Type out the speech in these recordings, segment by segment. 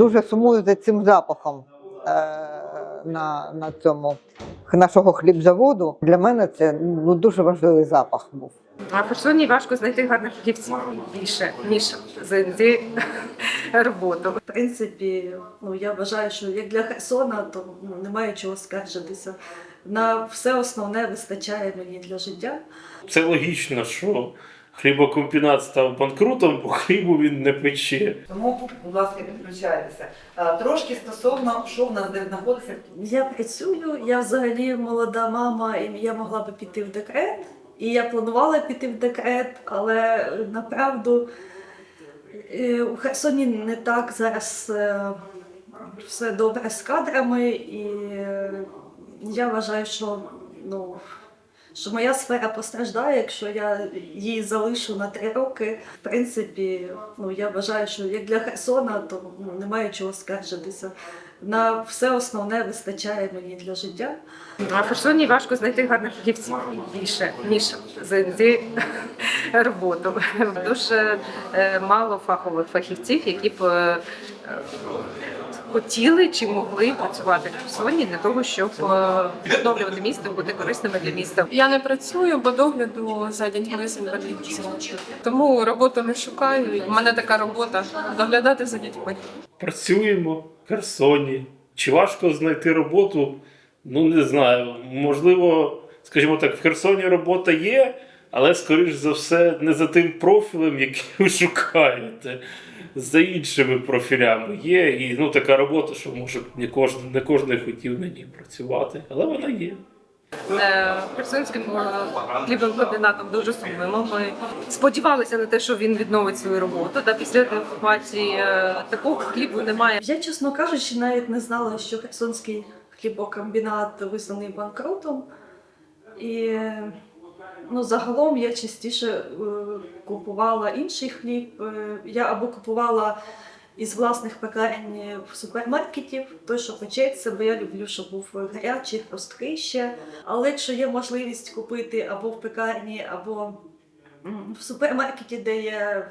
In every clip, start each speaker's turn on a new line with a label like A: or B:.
A: дуже сумую за цим запахом е, на, на цьому нашого хлібзаводу. Для мене це ну, дуже важливий запах був.
B: А в Херсоні важко знайти гарних фахівців більше, ніж знайти роботу.
C: В принципі, ну я вважаю, що як для Херсона, то ну, немає чого скаржитися. На все основне вистачає мені для життя.
D: Це логічно, що хлібокомбінат став банкрутом, бо хлібу він не пече.
E: Тому, будь ласка, підключайтеся. А, Трошки стосовно, що в нас де знаходиться.
C: Я працюю, я взагалі молода мама, і я могла би піти в декрет. І я планувала піти в декрет, але направду е, у Херсоні не так зараз е, все добре з кадрами, і е, я вважаю, що ну. Що моя сфера постраждає, якщо я її залишу на три роки. В принципі, ну я вважаю, що як для Херсона, то ну, немає чого скаржитися. На все основне вистачає мені для життя.
B: А в Херсоні важко знайти гарних фахівців більше, ніж знайти роботу. Дуже е, мало фахових фахівців, які б е, хотіли чи могли працювати в Херсоні для того, щоб е, відновлювати місто, бути корисними для міста.
F: Я не працюю, бо догляду за дітьми з інвалідністю. Тому роботу не шукаю. У мене така робота доглядати за дітьми.
D: Працюємо в Херсоні. Чи важко знайти роботу? Ну, не знаю. Можливо, скажімо так, в Херсоні робота є, але, скоріш за все, не за тим профілем, який ви шукаєте. За іншими профілями є. І ну, така робота, що може не кожен, не кожен хотів на ній працювати, але вона є.
B: Е, Херсонським е, хлібним комбінатом дуже сумуємо. Ми сподівалися на те, що він відновить свою роботу. Та після окупації е, такого хлібу немає.
C: Я, чесно кажучи, навіть не знала, що Херсонський хлібокомбінат визнаний банкрутом. І ну, загалом я частіше е, купувала інший хліб. Е, я або купувала із власних пекарень в супермаркетів, той, що печеться, бо я люблю, щоб був гарячий, хрусткий ще. Але якщо є можливість купити або в пекарні, або в супермаркеті, де є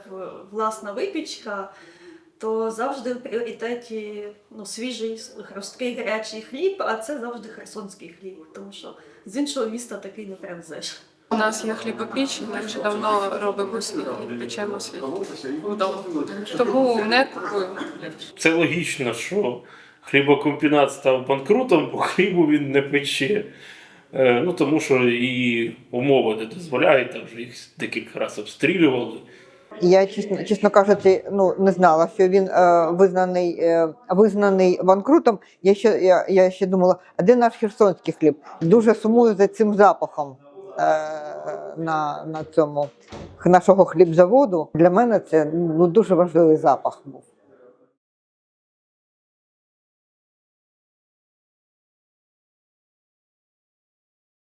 C: власна випічка, то завжди в пріоритеті ну, свіжий, хрусткий гарячий хліб, а це завжди херсонський хліб, тому що з іншого міста такий не привезеш.
F: У нас є хлібопіч, ми вже давно робимо свій печемо свій вдома. Тому не купую.
D: Це логічно, що хлібокомбінат став банкрутом, бо хлібу він не пече. Е, Ну, тому що і умови не дозволяють, там вже їх декілька разів обстрілювали.
A: Я чесно, чесно кажучи, ну не знала, що він е, визнаний, е, визнаний банкрутом. Я ще я, я ще думала, а де наш херсонський хліб? Дуже сумую за цим запахом на, на цьому нашого хлібзаводу. Для мене це ну дуже важливий запах був.